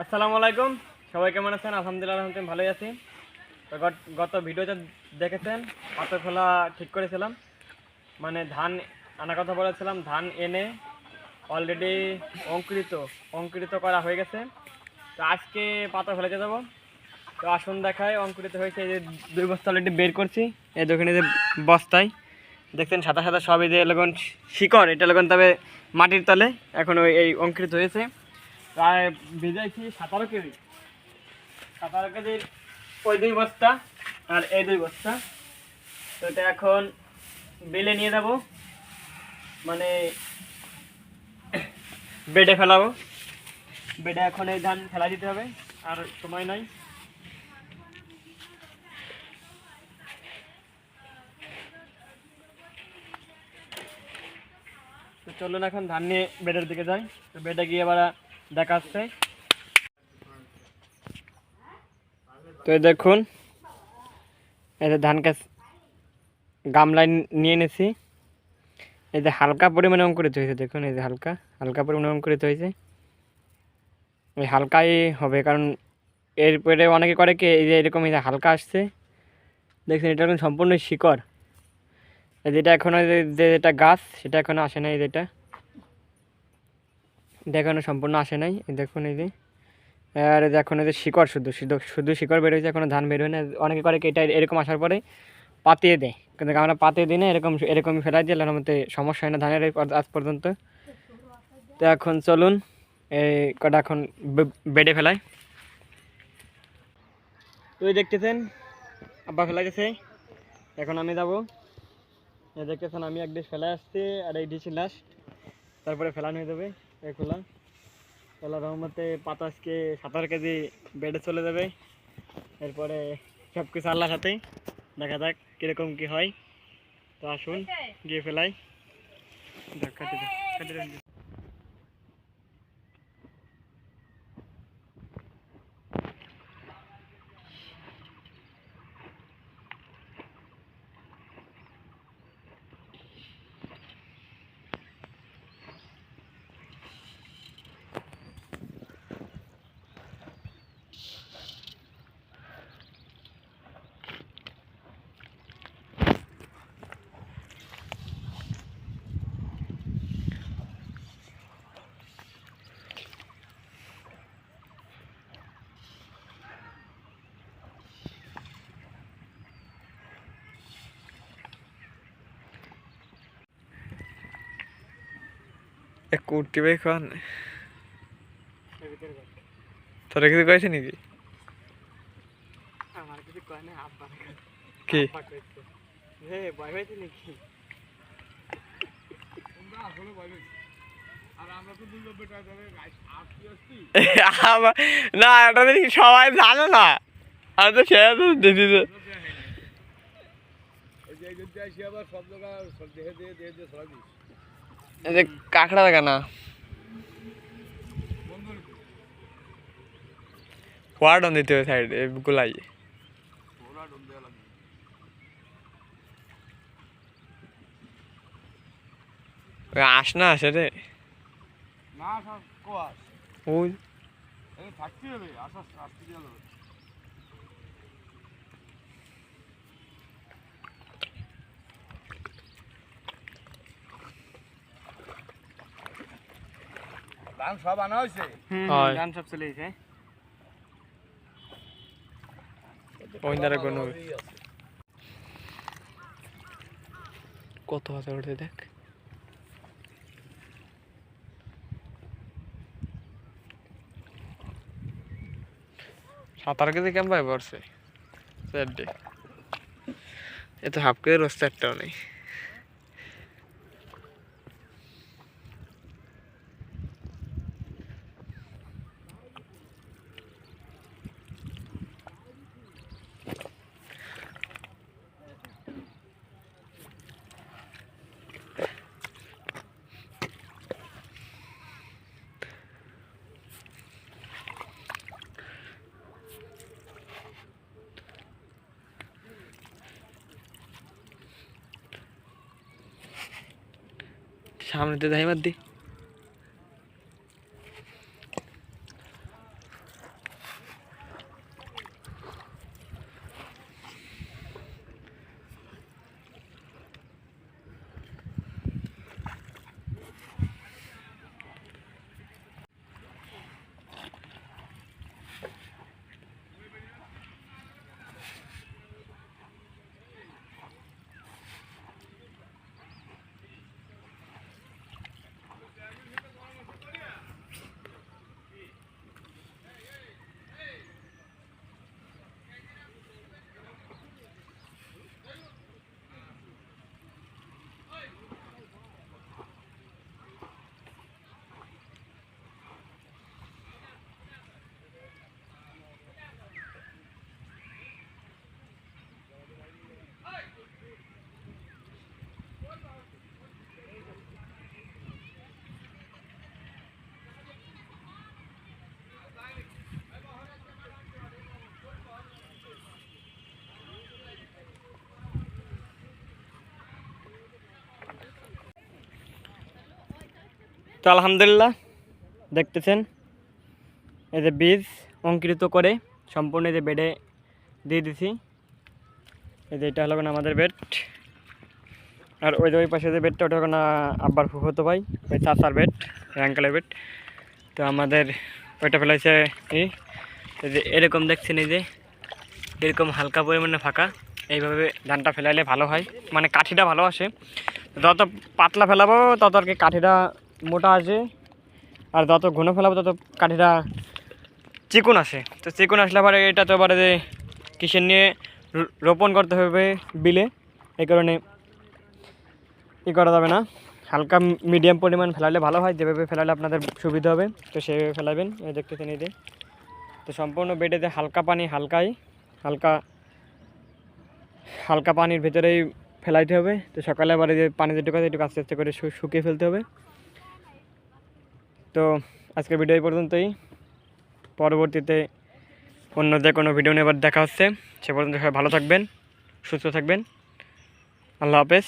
আসসালামু আলাইকুম। সবাই কেমন আছেন? আলহামদুলিল্লাহ আলহামদুলিল্লাহ, ভালোই আছি। তো গত- ভিডিওতে দেখেছেন পাতা খোলা ঠিক করেছিলাম। মানে ধান আনার কথা বলেছিলাম, ধান এনে অলরেডি অঙ্কুরিত অঙ্কুরিত করা হয়ে গেছে। তো আজকে পাতা ফেলাতে যাব। তো আসুন দেখায় অঙ্কুরিত হয়েছে, এই যে দুই বস্তা অলরেডি বের করছি। এই দোকানে যে বস্তায়। দেখছেন, সাদা সাদা সব এই যে এলাকন শিকড়, এটা এলাকন তবে মাটির তলে, এখন এই অঙ্কুরিত হয়েছে। প্রায় ভিজাইছি সতেরো কেজি। সতেরো কেজির ওই দুই বস্তা আর এই দুই বস্তা। তো এটা এখন বেলে নিয়ে যাব। মানে বেডে ফেলাবো। বেডে এখন এই ধান ফেলা দিতে হবে, আর সময় নাই। তো চলুন এখন ধান নিয়ে বেডের দিকে যাই। তো বেডে গিয়ে এবার দেখাচ্ছে। তো এই দেখুন, এই যে ধান গাছ গামলায় নিয়ে এনেছি। এই যে হালকা পরিমাণে অঙ্কুরিত হয়েছে, দেখুন, এই যে হালকা হালকা পরিমাণে অঙ্কুরিত হয়েছে। ওই হালকাই হবে, কারণ এরপরে অনেকে করে কি, এই যে এরকম এই যে হালকা আসছে, দেখছেন, এটা এখন সম্পূর্ণ শিকড়। এই যেটা যে যেটা গাছ, সেটা এখনও আসে না এই যেটা। এখনও সম্পূর্ণ আসে নাই। দেখুন এই যে। আর এখন এই যে শিকড় শুধু শুধু শিকড় বের হয়েছে, এখনও ধান বের হয় না অনেকে করে এটা এরকম আসার পরে পাতিয়ে দেয়। কিন্তু আমরা পাতিয়ে দিই না, এরকম এরকমই ফেলাই দিই মধ্যে সমস্যা হয় না ধানের আজ পর্যন্ত। তো এখন চলুন, এই কটা এখন বেডে ফেলাই। তুই দেখতেছেন, আব্বা ফেলাই গেছে। এখন আমি যাব। দেখতেছেন, আমি এক ডিশ ফেলে আসছি, আর এই ডিশ লাস্ট তারপরে ফেলানো হয়ে যাবে। এই খোলা আল্লাহ রহমতে পাতাসকে সাঁতার কেজি বেডে চলে যাবে। এরপরে সব কিছু আল্লাহর হাতেই। দেখা যাক কীরকম কি হয়। তো আসুন গিয়ে ফেলাই। দেখ, কাটি দেখ কাটি এক কুর্তি বাই খান তোরা কিছু কয়েছে নাকি? আমার কিছু কয় না আব্বা কি? আব্বা কইছে। হে ভয় হয়েছে নাকি? আমার না এটা দেখি সবাই জানে না। আর তো সে তো দিদি তো এই যে কাঁকড়া দেখা না। ওয়ার্ড অন দিতে হবে সাইড গুলাই। আস না আসে রে? ওই। থাকতে হবে আসার আসতে যাবে ধান সব আনা হয়েছে? হয়। গান সব চলে গেছে। কত হাজার উঠে দেখ। সাঁতার কেজি কেমন পাই পড়ছে চারটে এ তো হাফ কেজি রোজ চারটাও নেই। সামনে তো যাই মার দি আলহামদুলিল্লাহ, দেখতেছেন? এই যে বীজ অঙ্কিত করে সম্পূর্ণ এই যে বেডে দিয়ে দিছি। এই যে এটা হলো আমাদের বেড। আর ওই যে ওই পাশে যে বেডটা, ওটা হলো আব্বার হতো ভাই, ওই চাচার বেড অ্যাঙ্কেলের বেড। তো আমাদের ওইটা ফেলাইছে এই যে এরকম দেখছেন এই যে, এরকম হালকা পরিমাণে ফাঁকা। এইভাবে ধানটা ফেলাইলে ভালো হয়। মানে কাঠিটা ভালো আসে। যত পাতলা ফেলাবো, তত আর কি কাঠিটা মোটা আসে, আর যত ঘন ফেলাবো তত কাঠিটা চিকুন আসে। তো চিকুন আসলে পরে এটা তো এবারে যে কিসের নিয়ে রোপণ করতে হবে বিলে, এই কারণে ই করা যাবে না। হালকা মিডিয়াম পরিমাণ ফেলালে ভালো হয়, যেভাবে ফেলালে আপনাদের সুবিধা হবে, তো সেভাবে ফেলাবেন, এই দেখতেছেন এই তো সম্পূর্ণ বেডেতে হালকা পানি হালকাই, হালকা হালকা পানির ভেতরেই ফেলাইতে হবে। তো সকালে আবার যে পানি যেটুকু আছে একটু আস্তে আস্তে করে শুকিয়ে ফেলতে হবে। তো আজকে ভিডিও এই পর্যন্তই। পরবর্তীতে অন্য যে কোনো ভিডিও নিয়ে দেখা হচ্ছে। সে পর্যন্ত সবাই ভালো থাকবেন, সুস্থ থাকবেন। আল্লাহ হাফেজ।